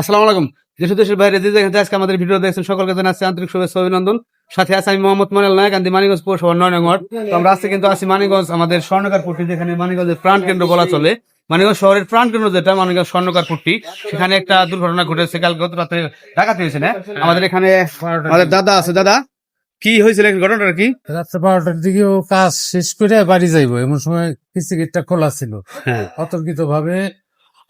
আসসালামু আলাইকুম। দেশ দেশের বাইরে যে যেখানে আজকে আমাদের ভিডিও দেখছেন সকলকে জানাচ্ছি আন্তরিক শুভেচ্ছা অভিনন্দন। সাথে আছে আমি মোহাম্মদ মনিয়াল নায়ক আন্দি মানিগঞ্জ পৌরসভা নয়নগর। তো আমরা আজকে কিন্তু আছি মানিগঞ্জ আমাদের স্বর্ণকার পট্টি যেখানে মানিগঞ্জের প্রাণ কেন্দ্র বলা চলে। মানিগঞ্জ শহরের প্রাণ কেন্দ্র যেটা মানিগঞ্জ স্বর্ণকার পট্টি। সেখানে একটা দুর্ঘটনা ঘটেছে কাল গত রাতে ডাকাতি হয়েছে না? আমাদের এখানে আমাদের দাদা আছে। দাদা কি হয়েছিল ঘটনাটা কি? রাত্রে বারোটার দিকে ও কাজ শেষ করে বাড়ি যাইবো। এমন সময় কিস্তি গেটটা খোলা ছিল। হ্যাঁ। অতর্কিত ভাবে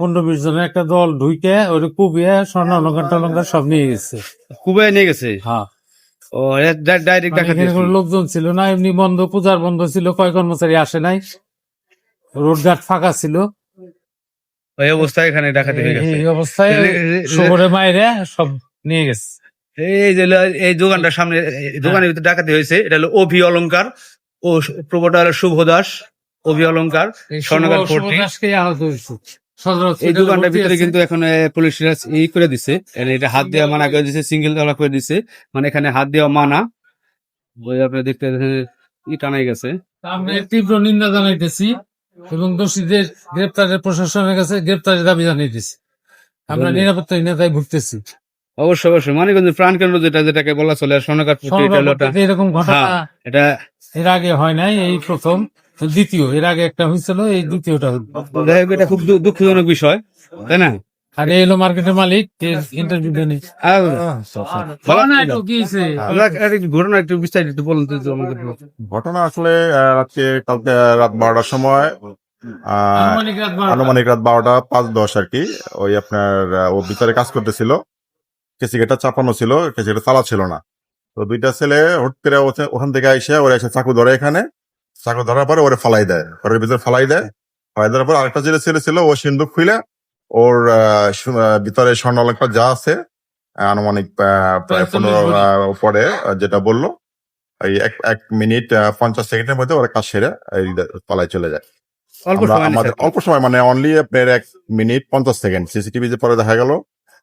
পনেরো বিশ জনের একটা দল ঢুইকে ওর কুবিয়ে স্বর্ণ অলঙ্কার টলঙ্কার সব নিয়ে গেছে। কুবে নিয়ে গেছে? হ্যাঁ। ও ডাইরেক্ট মানে। লোকজন ছিল না এমনি বন্ধ পূজার বন্ধ ছিল কয় কর্মচারী আসে নাই। রোড রোডঘাট ফাঁকা ছিল। ওই অবস্থায় এখানে ডাকাতি হয়ে গেছে। এই অবস্থায় শহরে মাইরে সব নিয়ে গেছে। এই যে এই দোকানটার সামনে এই দোকানের ভিতরে ডাকাতি হয়েছে। এটা হলো অভি অলংকার ও প্রবটা হলো শুভ দাস অভি অলংকার এই স্বর্ণকার আহত হয়েছে। এই দোকানটার ভিতরে কিন্তু এখন পুলিশরা ই করে দিছে। এটা হাত দেওয়া মানা করে দিছে সিঙ্গেল তলা করে দিছে। মানে এখানে হাত দেওয়া মানা। ওই আপনি দেখতে ই টানাই গেছে। আমরা তীব্র নিন্দা জানাইতেছি এবং দোষীদের গ্রেপ্তারের প্রশাসনের কাছে গ্রেপ্তারের দাবি জানাইতেছি। আমরা। নিরাপত্তাহীনতায় ভুগতেছি। অবশ্যই অবশ্যই। মানিগঞ্জের প্রাণ কেন্দ্র যেটা যেটাকে বলা চলে সর্বপ্রথম এরকম ঘটনা হ্যাঁ। এটা এর আগে হয় নাই এই প্রথম। দ্বিতীয় এর আগে একটা হয়েছিল এই দ্বিতীয়টা যাই হোক, এটা খুব দু- দুঃখজনক বিষয় তাই না? আর এই হলো মার্কেটের মালিক ইন্টারভিউ নেই আর বলো। না একটু কি হয়েছে? আমরা একটা ঘটনা একটু বিস্তারিত বলুন তো ঘটনা আসলে আহ, রাত্রে কালকে রাত বারোটার সময় আহ, আনুমানিক রাত বারোটা। আনুমানিক রাত বারোটা পাঁচ দশ আর কি ওই আপনার আহ, ও ভিতরে কাজ করতেছিল কেসিগেটটা চাপানো ছিল কেসিগেটটা চালা ছিল না। তো দুইটা ছেলে হুট করে ওতে- ওখান থেকে এসে ওরা এসে চাকু ধরে এখানে চাকু ধরার পরে ওরে ফালাই দেয়। ওর ভিতরে ফালাই দেয়। ফালাই দেওয়ার পর আরেকটা ছেলে ছেলে ছিল ও সিন্দুক খুলে ওর ভিতরে স্বর্ণ অলঙ্কার যা আছে আনুমানিক প্রায় পনেরো উপরে যেটা বলল এই এক এক মিনিট পঞ্চাশ সেকেন্ডের মধ্যে ওরা কাজ সেরে তলায় চলে যায়। অল্প সময় আমাদের অল্প সময় মানে অনলি আপনার এক মিনিট পঞ্চাশ সেকেন্ড সিসিটিভি যে পরে দেখা গেল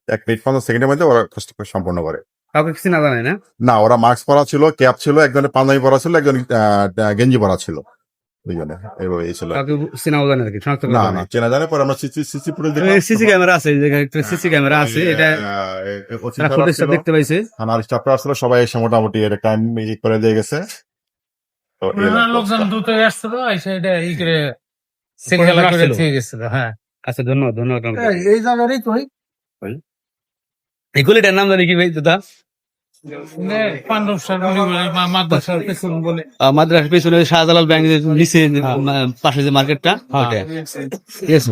এক মিনিট পঞ্চাশ সেকেন্ডের মধ্যে ওরা সম্পূর্ণ করে। কাউকে কিছু না জানাই না? না ওরা মাস্ক পরা ছিল ক্যাপ ছিল একজনের পাঞ্জাবি পরা ছিল একজন আহ, গেঞ্জি পরা ছিল। দুজনে এইভাবে এই ছিল। কাউকে সিনেমা জানে আর কি শনাক্ত না না চেনা জানে পরে আমরা CC CC footage CC camera আছে একটা সিসি ক্যামেরা আছে এটা ফুটেজটা দেখতে পাইছে। থানার স্টাফরা আসলে সবাই এসে মোটামুটি এটা টাইম করে দিয়ে গেছে। তো এই না, হলো লোকজন দ্রুত আসছিল এসে এটা ই করে দিয়ে গেছিল হ্যাঁ। আচ্ছা ধন্যবাদ ধন্যবাদ এই জায়গারই তো এই গলিটার নাম জানি কি ভাই দাদা? পাণ্ডব সার বলে বলে মা- মাদ্রাসার পেছন বলে। আহ, মাদ্রাসার পেছনে শাহজালাল ব্যাংক নিচে পাশে যে মার্কেটটা ওইটা। ঠিক আছে।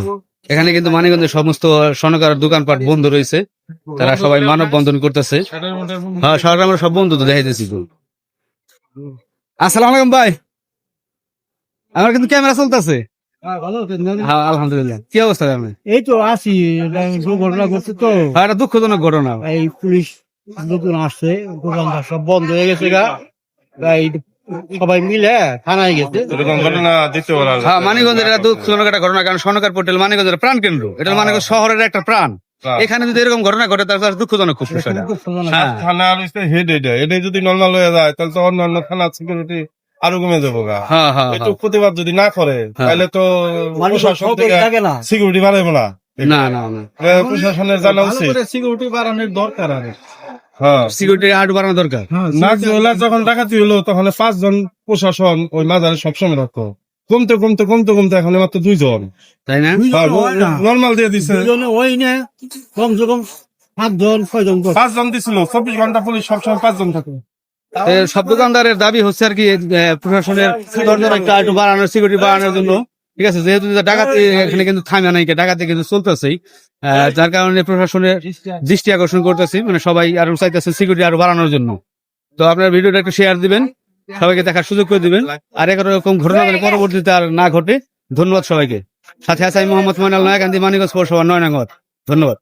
এখানে কিন্তু মানিগঞ্জের সমস্ত স্বর্ণকার দোকানপাট বন্ধ রয়েছে। তারা সবাই মানব বন্ধন করতেছে। হ্যাঁ সরকার আমরা সব বন্ধু তো দেখাইতেছি আসসালামু আলাইকুম ভাই। আমার কিন্তু ক্যামেরা চলতেছে। হ্যাঁ আলহামদুলিল্লাহ। কি অবস্থা আপনি এই তো আছি দুর্ঘটনা ঘটছে তো। হ্যাঁ দুঃখজনক ঘটনা। এই পুলিশ নতুন আসছে দোকানদার সব বন্ধ হয়ে গেছে গা। তাই সবাই মিলে থানায় গেছে। হ্যাঁ এটা দুঃখজনক একটা ঘটনা কারণ স্বর্ণকার পোর্টাল মানিগঞ্জের প্রাণ কেন্দ্র। এটা মানিগঞ্জ শহরের একটা প্রাণ। এখানে যদি এরকম ঘটনা ঘটে তাহলে দুঃখজনক খুব থানা হেড এটা। এটা যদি নর্মাল হয়ে যায় তাহলে তো অন্যান্য থানা সিকিউরিটি আরও কমে যাব গা হ্যাঁ হ্যাঁ একটু প্রতিবাদ যদি না করে। তাহলে তো সিকিউরিটি বাড়াবো না। না। না না প্রশাসনের জানা উচিত। সিকিউরিটি বাড়ানোর দরকার আর। সিকিউরিটি আর্ট বাড়ানো দরকার। নাকি যখন ডাকাতি হলো তখন পাঁচজন প্রশাসন ওই মাজারে সবসময় রাখতো কমতে কমতে কমতে কমতে এখন মাত্র দুইজন। তাই না? নর্মাল দিয়ে দিছে। ওই না। কমসে কম সাতজন ছয়জন। পাঁচজন দিছিল। চব্বিশ ঘণ্টা পুলিশ সবসময় পাঁচজন থাকে। সব দাবি হচ্ছে আর কি প্রশাসনের একটা বাড়ানোর, সিকিউরিটি বাড়ানোর জন্য। ঠিক আছে, যেহেতু ডাকাতি, এখানে কিন্তু থামে নাই ডাকাতি কিন্তু চলতেছেই। যার কারণে প্রশাসনের দৃষ্টি আকর্ষণ করতেছি মানে সবাই আরও চাইতেছে সিকিউরিটি আরও বাড়ানোর জন্য। তো আপনার ভিডিওটা একটু শেয়ার দিবেন, সবাইকে দেখার সুযোগ করে দিবেন। আর এরকম ঘটনা পরবর্তীতে আর না ঘটে, ধন্যবাদ সবাইকে। সাথে আছে মোহাম্মদ ময়নাল নায়ক আন্দি মানিগঞ্জ পৌরসভা নয়নাগর ধন্যবাদ।